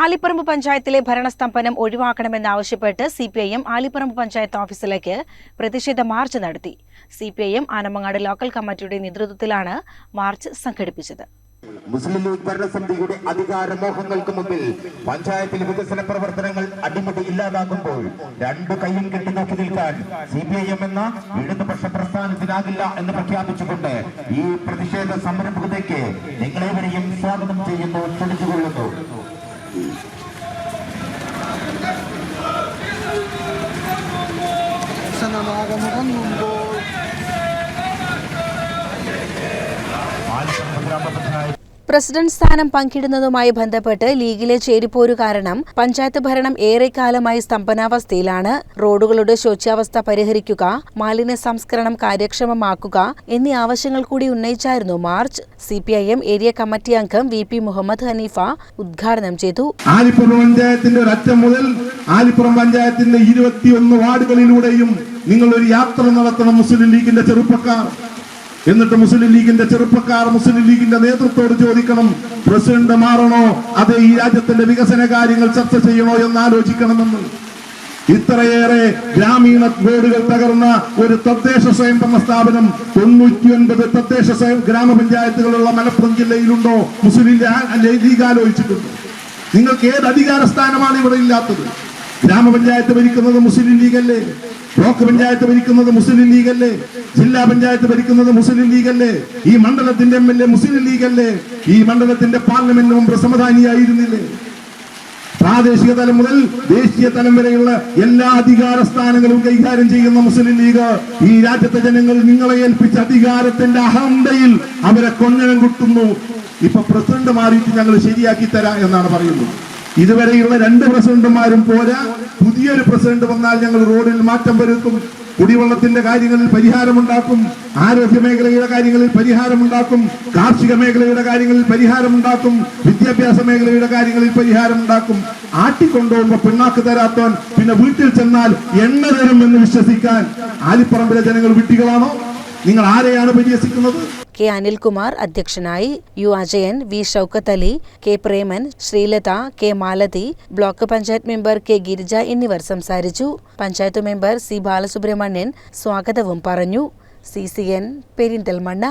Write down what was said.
ആലിപ്പറമ്പ് പഞ്ചായത്തിലെ ഭരണസ്തംഭനം ഒഴിവാക്കണമെന്നാവശ്യപ്പെട്ട് C P I M Aliparamba panchayat ഓഫീസിലേക്ക് പ്രതിഷേധ മാർച്ച് നടത്തി. C P I M Anamangad local കമ്മിറ്റിയുടെ നേതൃത്വത്തിലാണ് മാർച്ച് സംഘടിപ്പിച്ചത്. മുസ്ലിം ലീഗ് ഭരണസമിതിയുടെ അധികാരമോഹങ്ങൾക്ക് മുമ്പിൽ പഞ്ചായത്തിൽ വികസന പ്രവർത്തനങ്ങൾ അടിമുടി ഇല്ലാതാകുമ്പോൾ രണ്ടു കൈയും കെട്ടി നോക്കി നിൽക്കാൻ സി പി ഐ എം എന്ന ഇടതുപക്ഷ പ്രസ്ഥാനത്തിനാകില്ല എന്ന് പ്രഖ്യാപിച്ചുകൊണ്ട് ഈ പ്രതിഷേധ സംരംഭത്തേക്ക് നിങ്ങളേവരെയും സ്വാഗതം ചെയ്യുന്നു ക്ഷണിച്ചുകൊള്ളുന്നു. സനമാകമുറങ്ങുമ്പോൾ ആലപ്പുഴ ഗ്രാമപഞ്ചായത്ത് പ്രസിഡന്റ് സ്ഥാനം പങ്കിടുന്നതുമായി ബന്ധപ്പെട്ട് ലീഗിലെ ചേരിപ്പോരു കാരണം പഞ്ചായത്ത് ഭരണം ഏറെക്കാലമായി സ്തംഭനാവസ്ഥയിലാണ്. റോഡുകളുടെ ശോച്യാവസ്ഥ പരിഹരിക്കുക മാലിന്യ സംസ്കരണം കാര്യക്ഷമമാക്കുക എന്നീ ആവശ്യങ്ങൾ കൂടി ഉന്നയിച്ചായിരുന്നു മാർച്ച്. സി ഏരിയ കമ്മിറ്റി അംഗം വി പി മുഹമ്മദ് ഹനീഫ ഉദ്ഘാടനം ചെയ്തു. ആലിപ്പുറം പഞ്ചായത്തിന്റെ ഒരറ്റം മുതൽ ആലിപ്പുറം പഞ്ചായത്തിന്റെ ഇരുപത്തിയൊന്ന് വാർഡുകളിലൂടെയും നിങ്ങൾ ഒരു യാത്ര നടത്തണം മുസ്ലിം ലീഗിന്റെ ചെറുപ്പക്കാർ. എന്നിട്ട് മുസ്ലിം ലീഗിന്റെ ചെറുപ്പക്കാർ മുസ്ലിം ലീഗിന്റെ നേതൃത്വത്തോട് ചോദിക്കണം പ്രസിഡന്റ് മാറണോ അതേ ഈ രാജ്യത്തിന്റെ വികസന കാര്യങ്ങൾ ചർച്ച ചെയ്യണോ എന്ന് ആലോചിക്കണമെന്ന്. ഇത്രയേറെ ഗ്രാമീണ വീടുകൾ തകർന്ന ഒരു തദ്ദേശ സ്വയംഭരണ സ്ഥാപനം തൊണ്ണൂറ്റിയൊൻപത് തദ്ദേശ സ്വയം ഗ്രാമപഞ്ചായത്തുകളുള്ള മലപ്പുറം ജില്ലയിലുണ്ടോ? മുസ്ലിം ലീഗ് ആലോചിച്ചിട്ടുണ്ട്. നിങ്ങൾക്ക് ഏത് അധികാര സ്ഥാനമാണ് ഇവിടെ ഇല്ലാത്തത്? ഗ്രാമപഞ്ചായത്ത് ഭരിക്കുന്നത് മുസ്ലിം ലീഗല്ലേ? ബ്ലോക്ക് പഞ്ചായത്ത് ഭരിക്കുന്നത് മുസ്ലിം ലീഗല്ലേ? ജില്ലാ പഞ്ചായത്ത് ഭരിക്കുന്നത് മുസ്ലിം ലീഗല്ലേ? ഈ മണ്ഡലത്തിന്റെ എം എൽ എ മുസ്ലിം ലീഗല്ലേ? ഈ മണ്ഡലത്തിന്റെ പാർലമെന്റ് മുമ്പ് സമധാനിയായിരുന്നില്ലേ? പ്രാദേശിക തലം മുതൽ ദേശീയ തലം വരെയുള്ള എല്ലാ അധികാര സ്ഥാനങ്ങളും കൈകാര്യം ചെയ്യുന്ന മുസ്ലിം ലീഗ് ഈ രാജ്യത്തെ ജനങ്ങൾ നിങ്ങളെ ഏൽപ്പിച്ച അധികാരത്തിന്റെ അഹന്തയിൽ അവരെ കൊഞ്ഞനം കുട്ടുന്നു ഇപ്പൊ പ്രസിഡന്റ് മാറിയിട്ട് ഞങ്ങൾ ശരിയാക്കി തരാം എന്നാണ് പറയുന്നത്. ഇതുവരെയുള്ള രണ്ട് പ്രസിഡന്റുമാരും പോരാ. പുതിയൊരു പ്രസിഡന്റ് വന്നാൽ ഞങ്ങൾ റോഡിൽ മാറ്റം വരുത്തും. കുടിവെള്ളത്തിന്റെ കാര്യങ്ങളിൽ പരിഹാരമുണ്ടാക്കും ആരോഗ്യ മേഖലയുടെ കാര്യങ്ങളിൽ പരിഹാരമുണ്ടാക്കും കാർഷിക മേഖലയുടെ കാര്യങ്ങളിൽ പരിഹാരമുണ്ടാക്കും വിദ്യാഭ്യാസ മേഖലയുടെ കാര്യങ്ങളിൽ പരിഹാരമുണ്ടാക്കും. ആട്ടിക്കൊണ്ടുപോകുമ്പോ പിണ്ണാക്ക് തരാത്തവൻ പിന്നെ വീട്ടിൽ ചെന്നാൽ എണ്ണ തരും എന്ന് വിശ്വസിക്കാൻ ആലിപ്പറമ്പിലെ ജനങ്ങൾ വിട്ടികളാണോ നിങ്ങൾ ആരെയാണ് പരിഹസിക്കുന്നത് കെ അനിൽകുമാർ അധ്യക്ഷനായി U Ajayan V Shoukath Ali K Preman Sreelatha K Malathi block panchayat member K Girija എന്നിവർ സംസാരിച്ചു. പഞ്ചായത്ത് മെമ്പർ സി ബാലസുബ്രഹ്മണ്യൻ സ്വാഗതവും പറഞ്ഞു. C C N Perinthalmanna.